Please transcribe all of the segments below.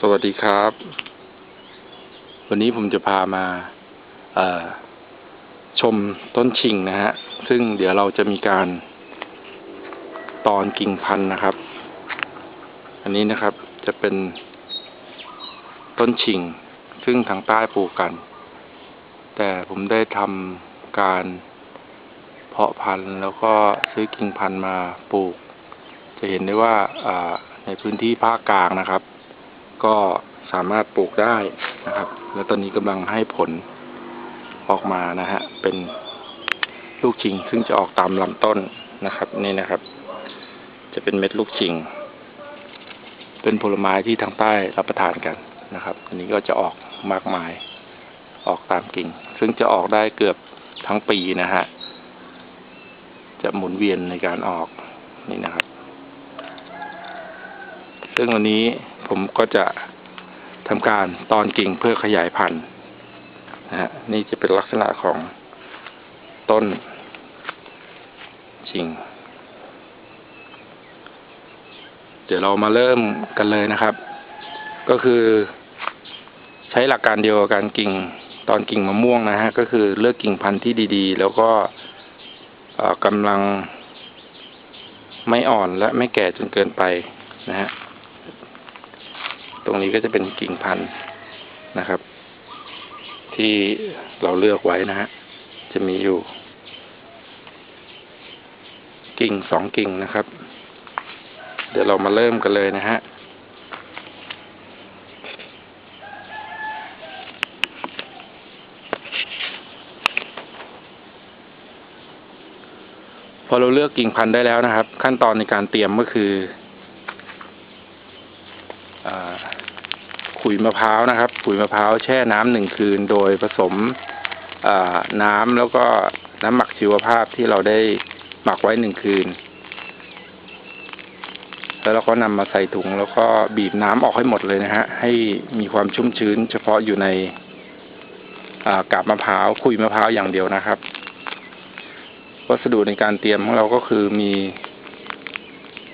สวัสดีครับ วันนี้ผมจะพามาชมต้นชิงนะฮะ ซึ่งเดี๋ยวเราจะมีการตอนกิ่งพันธุ์นะครับ อันนี้นะครับจะเป็นต้นชิง ซึ่งทางใต้ปลูกกัน แต่ผมได้ทำการเพาะพันธุ์แล้วก็ซื้อกิ่งพันธุ์มาปลูก จะเห็นได้ว่าในพื้นที่ภาคกลางนะครับ ก็สามารถปลูกได้นะครับ แล้วตอนนี้กำลังให้ผลออกมานะฮะ เป็นลูกชิง ซึ่งจะออกตามลำต้นนะครับ นี่นะครับ จะเป็นเม็ดลูกชิง เป็นผลไม้ที่ทางใต้รับประทานกันนะครับ อันนี้ก็จะออกมากมาย ออกตามกิ่ง ซึ่งจะออกได้เกือบทั้งปีนะฮะ จะหมุนเวียนในการออกนี่นะครับ ซึ่งวันนี้ ผมก็จะทำการตอนกิ่งเพื่อขยายพันธุ์นะฮะนี่จะเป็นลักษณะของต้นชิง เดี๋ยวเรามาเริ่มกันเลยนะครับ ก็คือ ใช้หลักการเดียวกับการกิ่งตอนกิ่งมะม่วงนะฮะ ก็คือเลือกกิ่งพันธุ์ที่ดี ๆ แล้วก็กำลังไม่อ่อนและไม่แก่จนเกินไปนะฮะ ตรงนี้ก็จะเป็นกิ่งพันธุ์นะครับ ที่เราเลือกไว้นะฮะ จะมีอยู่ กิ่งสองกิ่งนะครับ เดี๋ยวเรามาเริ่มกันเลยนะฮะพอเราเลือกกิ่งพันธุ์ได้แล้วนะครับ ขั้นตอนในการเตรียมก็คืออา ขุยมะพร้าวนะครับ ขุยมะพร้าวแช่น้ำหนึ่งคืน โดยผสมน้ำแล้วก็น้ำหมักชีวภาพที่เราได้หมักไว้หนึ่งคืน แล้วเราก็นำมาใส่ถุงแล้วก็บีบน้ำออกให้หมดเลยนะฮะ ให้มีความชุ่มชื้น เฉพาะอยู่ในากาบมะพร้าวขุยมะพร้าวอย่างเดียวนะครับ วัสดุในการเตรียมของเราก็คือมี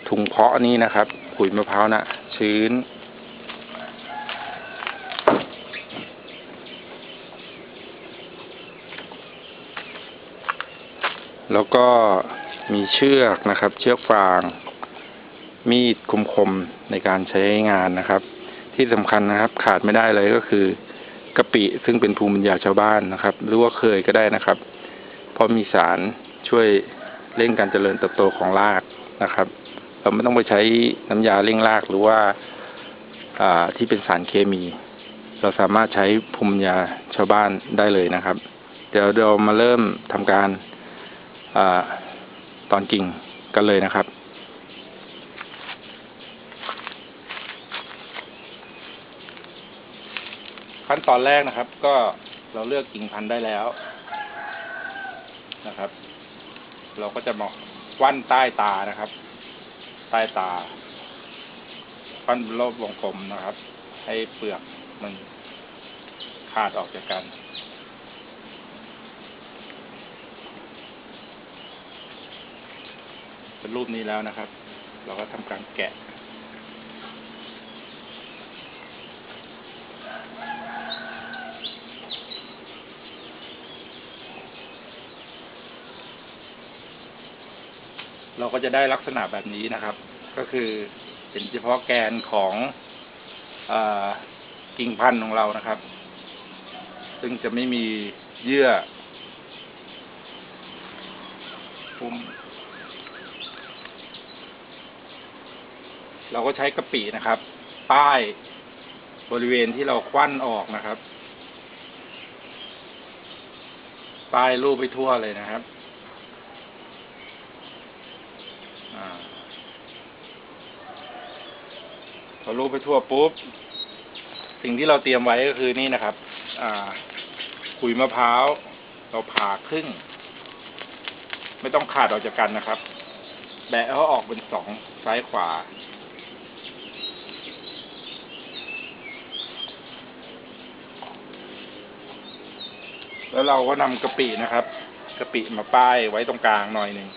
ถุงเพาะนี้นะครับขุยมะพร้าวนะชื้น แล้วก็มีเชือกนะครับ เชือกฟาง มีดคมๆในการใช้งานนะครับ ที่สำคัญนะครับ ขาดไม่ได้เลยก็คือกะปิซึ่งเป็นภูมิปัญญาชาวบ้านนะครับ หรือว่าเคยก็ได้นะครับ เพราะมีสารช่วยเร่งการเจริญเติบโตของรากนะครับ เราไม่ต้องไปใช้น้ำยาเร่งรากหรือว่าอ่าที่เป็นสารเคมี เราสามารถใช้ภูมิปัญญาชาวบ้านได้เลยนะครับ เดี๋ยวเรามาเริ่มทำการ อตอนกิ่งกันเลยนะครับ ขั้นตอนแรกนะครับ ก็เราเลือกกิ่งพันธุ์ได้แล้วนะครับ เราก็จะมาวันใต้ตานะครับ ใต้ตาควันรอบวงกลมนะครับ ให้เปลือกมันขาดออกจากกัน เป็นรูปนี้แล้วนะครับ เราก็ทำการแกะ เราก็จะได้ลักษณะแบบนี้นะครับ ก็คือเป็นเฉพาะแกนของอกิ่งพันธุ์ของเรานะครับ ซึ่งจะไม่มีเยื่อหุ้ม เราก็ใช้กะปินะครับ ป้ายบริเวณที่เราควันออกนะครับ ป้ายรูปไปทั่วเลยนะครับอพอรูปไปทั่วปุ๊บ สิ่งที่เราเตรียมไว้ก็คือนี่นะครับ อ่าขุยมะพร้าว เราผ่าครึ่ง ไม่ต้องขาดออกจากกันนะครับ แบะเขาออกเป็นสองซ้ายขวา แล้วเราก็นำกะปินะครับกะปิมาป้ายไว้ตรงกลางหน่อยหนึ่ง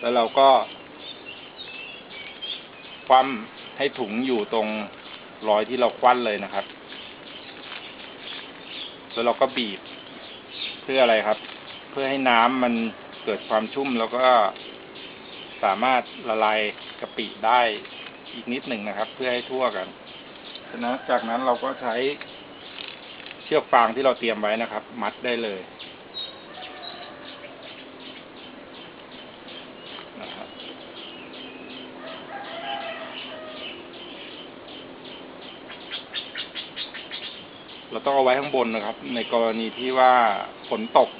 แล้วเราก็ ความแให้ถุงอยู่ตรงรอยที่เราควันเลยนะครับ แล้วเราก็บีบเพื่ออะไรครับ เพื่อให้น้ำมันเกิดความชุ่มแล้วก็สามารถละลายกะปิได้อีกนิดหนึ่งนะครับ เพื่อให้ทั่วกันฉะจากนั้นเราก็ใช้ ชือกฟางที่เราเตรียมไว้นะครับ มัดได้เลยนะครับเราต้องเอาไว้ข้างบนนะครับ ในกรณีที่ว่าฝนตก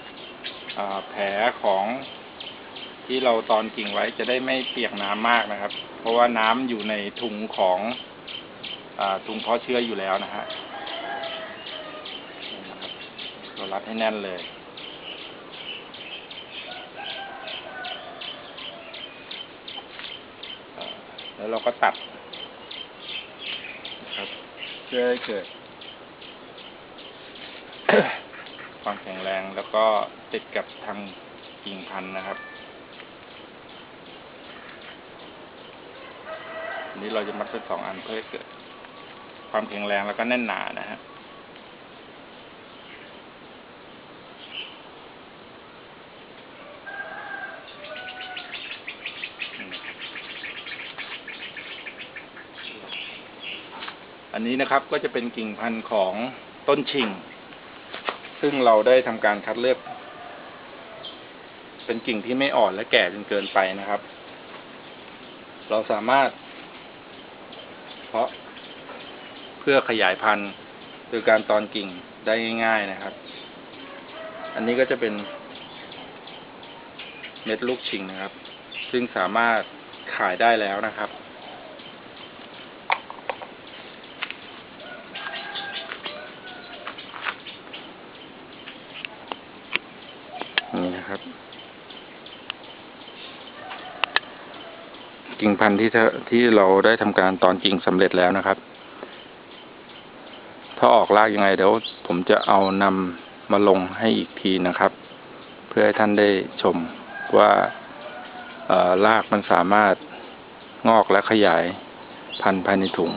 แผลของที่เราตอนกิ่งไว้จะได้ไม่เปียกน้ำมากนะครับ เพราะว่าน้ำอยู่ในถุงของอถุงเพาะเชื้ออยู่แล้วนะฮะนี่นะครับ เรารัดให้แน่นเลย แล้วเราก็ตัดนะครับ เพื่อให้เกิด ความแข็งแรงแล้วก็ติดกับทางกิ่งพันธุ์นะครับนนี้เราจะมัดเป็นสองอันเพื่อให้เกิด ความแข็งแรงแล้วก็แน่นหนานะฮะ นนี้นะครับก็จะเป็นกิ่งพันธุ์ของต้นชิง ซึ่งเราได้ทำการคัดเลือก เป็นกิ่งที่ไม่อ่อนและแก่จนเกินไปนะครับ เราสามารถ เพาะเพื่อขยายพันธุ์โดยการตอนกิ่งได้ง่าย ๆนะครับ อันนี้ก็จะเป็นเม็ดลูกชิงนะครับ ซึ่งสามารถขายได้แล้วนะครับ นี่นะครับ กิ่งพันธุ์ที่ที่เราได้ทำการตอนกิ่งสำเร็จแล้วนะครับ ถ้าออกรากยังไงเดี๋ยวผมจะเอานำมาลงให้อีกทีนะครับ เพื่อให้ท่านได้ชมว่าเอ่อรากมันสามารถงอกและขยายพันธุ์ภายในถุง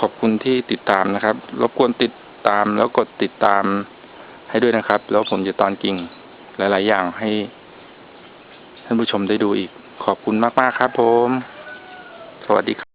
ขอบคุณที่ติดตามนะครับ รบกวนติดตามแล้วกดติดตาม ให้ด้วยนะครับ แล้วผมจะตอนกิ่งหลาย ๆ อย่างให้ ท่านผู้ชมได้ดูอีก ขอบคุณมาก ๆ ครับผม สวัสดีครับ